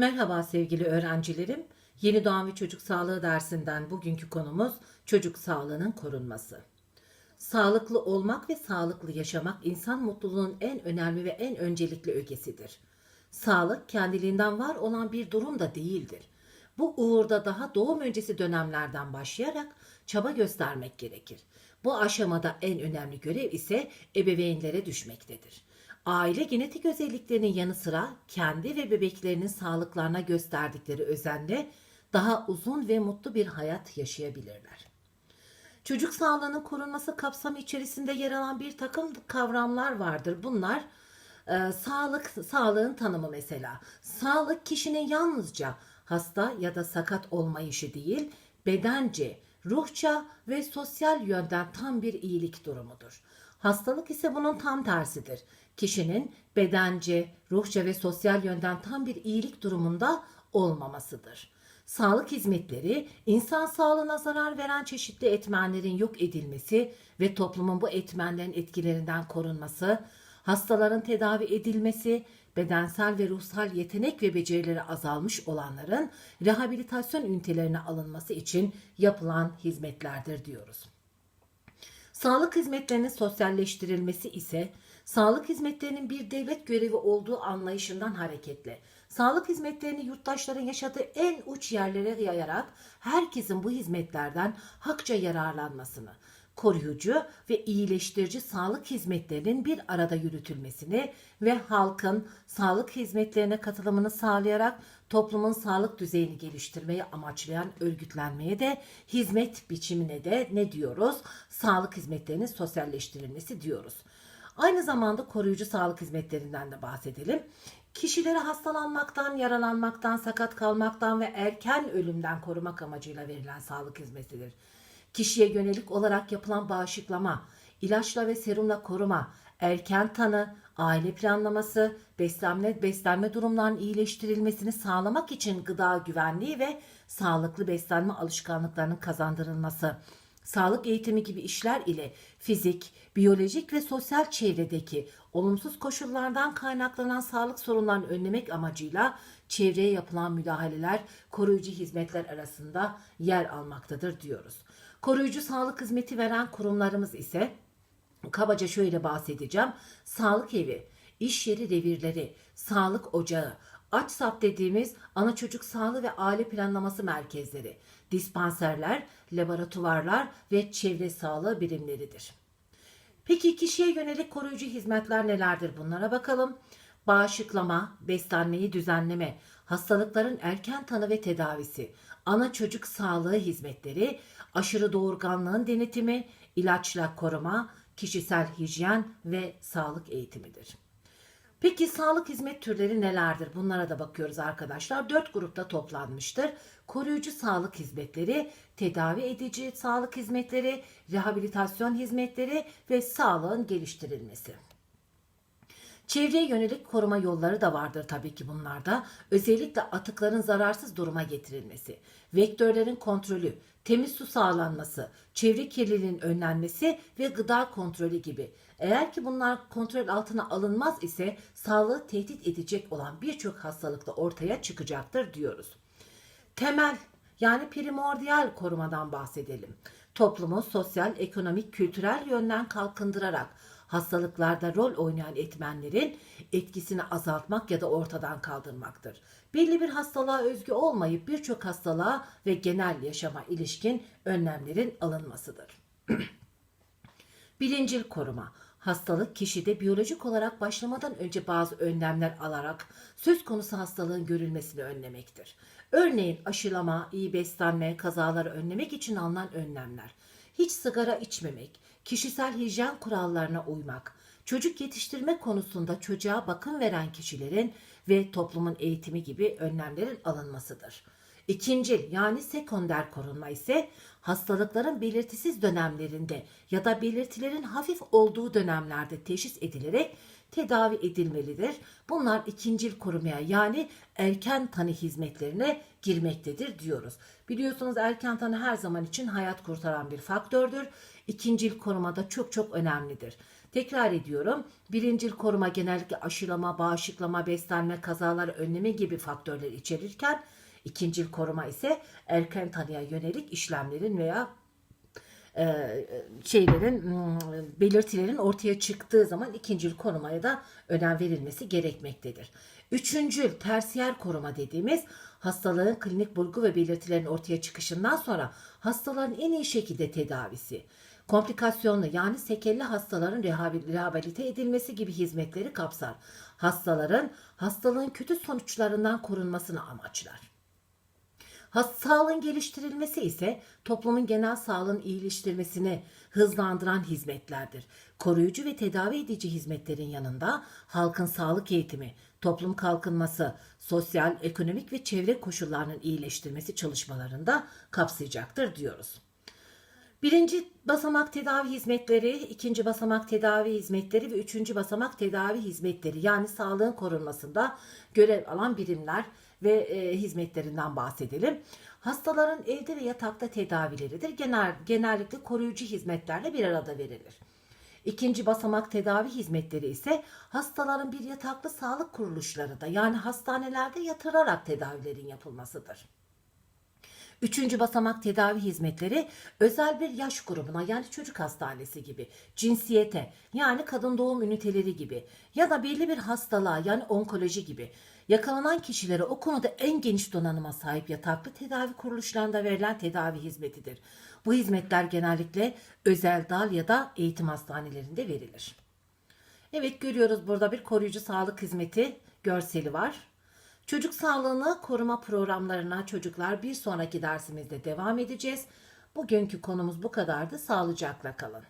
Merhaba sevgili öğrencilerim. Yeni doğan ve çocuk sağlığı dersinden bugünkü konumuz çocuk sağlığının korunması. Sağlıklı olmak ve sağlıklı yaşamak insan mutluluğunun en önemli ve en öncelikli ögesidir. Sağlık kendiliğinden var olan bir durum da değildir. Bu uğurda daha doğum öncesi dönemlerden başlayarak çaba göstermek gerekir. Bu aşamada en önemli görev ise ebeveynlere düşmektedir. Aile genetik özelliklerinin yanı sıra kendi ve bebeklerinin sağlıklarına gösterdikleri özenle daha uzun ve mutlu bir hayat yaşayabilirler. Çocuk sağlığının korunması kapsamı içerisinde yer alan bir takım kavramlar vardır. Bunlar e, sağlık, sağlığın tanımı mesela. Sağlık kişinin yalnızca hasta ya da sakat olmayışı değil, bedence, ruhça ve sosyal yönden tam bir iyilik durumudur. Hastalık ise bunun tam tersidir. Kişinin bedence, ruhça ve sosyal yönden tam bir iyilik durumunda olmamasıdır. Sağlık hizmetleri, insan sağlığına zarar veren çeşitli etmenlerin yok edilmesi ve toplumun bu etmenlerin etkilerinden korunması, hastaların tedavi edilmesi, bedensel ve ruhsal yetenek ve becerileri azalmış olanların rehabilitasyon ünitelerine alınması için yapılan hizmetlerdir diyoruz. Sağlık hizmetlerinin sosyalleştirilmesi ise sağlık hizmetlerinin bir devlet görevi olduğu anlayışından hareketle sağlık hizmetlerini yurttaşların yaşadığı en uç yerlere yayarak herkesin bu hizmetlerden hakça yararlanmasını, koruyucu ve iyileştirici sağlık hizmetlerinin bir arada yürütülmesini ve halkın sağlık hizmetlerine katılımını sağlayarak toplumun sağlık düzeyini geliştirmeyi amaçlayan örgütlenmeye de hizmet biçimine de ne diyoruz? Sağlık hizmetlerinin sosyalleştirilmesi diyoruz. Aynı zamanda koruyucu sağlık hizmetlerinden de bahsedelim. Kişileri hastalanmaktan, yaralanmaktan, sakat kalmaktan ve erken ölümden korumak amacıyla verilen sağlık hizmetidir. Kişiye yönelik olarak yapılan bağışıklama, ilaçla ve serumla koruma, erken tanı, aile planlaması, beslenme, beslenme durumlarının iyileştirilmesini sağlamak için gıda güvenliği ve sağlıklı beslenme alışkanlıklarının kazandırılması, sağlık eğitimi gibi işler ile fizik, biyolojik ve sosyal çevredeki olumsuz koşullardan kaynaklanan sağlık sorunlarını önlemek amacıyla çevreye yapılan müdahaleler koruyucu hizmetler arasında yer almaktadır diyoruz. Koruyucu sağlık hizmeti veren kurumlarımız ise kabaca şöyle bahsedeceğim. Sağlık evi, iş yeri revirleri, sağlık ocağı, AÇSAP dediğimiz ana çocuk sağlığı ve aile planlaması merkezleri, dispanserler, laboratuvarlar ve çevre sağlığı birimleridir. Peki kişiye yönelik koruyucu hizmetler nelerdir bunlara bakalım. Bağışıklama, beslenmeyi düzenleme, hastalıkların erken tanı ve tedavisi, ana çocuk sağlığı hizmetleri, aşırı doğurganlığın denetimi, ilaçla koruma, kişisel hijyen ve sağlık eğitimidir. Peki sağlık hizmet türleri nelerdir? Bunlara da bakıyoruz arkadaşlar. Dört grupta toplanmıştır. Koruyucu sağlık hizmetleri, tedavi edici sağlık hizmetleri, rehabilitasyon hizmetleri ve sağlığın geliştirilmesi. Çevreye yönelik koruma yolları da vardır tabii ki bunlarda. Özellikle atıkların zararsız duruma getirilmesi, vektörlerin kontrolü, temiz su sağlanması, çevre kirliliğinin önlenmesi ve gıda kontrolü gibi. Eğer ki bunlar kontrol altına alınmaz ise sağlığı tehdit edecek olan birçok hastalık da ortaya çıkacaktır diyoruz. Temel yani primordial korumadan bahsedelim. Toplumu sosyal, ekonomik, kültürel yönden kalkındırarak hastalıklarda rol oynayan etmenlerin etkisini azaltmak ya da ortadan kaldırmaktır. Belli bir hastalığa özgü olmayıp birçok hastalığa ve genel yaşama ilişkin önlemlerin alınmasıdır. Birincil koruma. Hastalık kişide biyolojik olarak başlamadan önce bazı önlemler alarak söz konusu hastalığın görülmesini önlemektir. Örneğin aşılama, iyi beslenme, kazaları önlemek için alınan önlemler. Hiç sigara içmemek, kişisel hijyen kurallarına uymak, çocuk yetiştirme konusunda çocuğa bakım veren kişilerin ve toplumun eğitimi gibi önlemlerin alınmasıdır. İkincil yani sekonder korunma ise hastalıkların belirtisiz dönemlerinde ya da belirtilerin hafif olduğu dönemlerde teşhis edilerek tedavi edilmelidir. Bunlar ikincil korumaya yani erken tanı hizmetlerine girmektedir diyoruz. Biliyorsunuz erken tanı her zaman için hayat kurtaran bir faktördür. İkincil korumada çok çok önemlidir. Tekrar ediyorum. Birincil koruma genellikle aşılama, bağışıklama, beslenme, kazalar önleme gibi faktörler içerirken ikincil koruma ise erken tanıya yönelik işlemlerin veya şeylerin hmm, belirtilerin ortaya çıktığı zaman ikincil korumaya da önem verilmesi gerekmektedir. Üçüncül tersiyer koruma dediğimiz hastalığın klinik bulgu ve belirtilerin ortaya çıkışından sonra hastaların en iyi şekilde tedavisi, komplikasyonlu yani sekelli hastaların rehabil- rehabilite edilmesi gibi hizmetleri kapsar. Hastaların hastalığın kötü sonuçlarından korunmasını amaçlar. Sağlığın geliştirilmesi ise toplumun genel sağlığın iyileştirmesini hızlandıran hizmetlerdir. Koruyucu ve tedavi edici hizmetlerin yanında halkın sağlık eğitimi, toplum kalkınması, sosyal, ekonomik ve çevre koşullarının iyileştirmesi çalışmalarında kapsayacaktır diyoruz. Birinci basamak tedavi hizmetleri, ikinci basamak tedavi hizmetleri ve üçüncü basamak tedavi hizmetleri yani sağlığın korunmasında görev alan birimler ve e, hizmetlerinden bahsedelim. Hastaların evde ve yatakta tedavileridir. Genel, genellikle koruyucu hizmetlerle bir arada verilir. İkinci basamak tedavi hizmetleri ise hastaların bir yataklı sağlık kuruluşlarında yani hastanelerde yatırarak tedavilerin yapılmasıdır. Üçüncü basamak tedavi hizmetleri özel bir yaş grubuna yani çocuk hastanesi gibi, cinsiyete yani kadın doğum üniteleri gibi ya da belli bir hastalığa yani onkoloji gibi yakalanan kişilere o konuda en geniş donanıma sahip yataklı tedavi kuruluşlarında verilen tedavi hizmetidir. Bu hizmetler genellikle özel dal ya da eğitim hastanelerinde verilir. Evet görüyoruz burada bir koruyucu sağlık hizmeti görseli var. Çocuk sağlığını koruma programlarına çocuklar bir sonraki dersimizde devam edeceğiz. Bugünkü konumuz bu kadardı. Sağlıcakla kalın.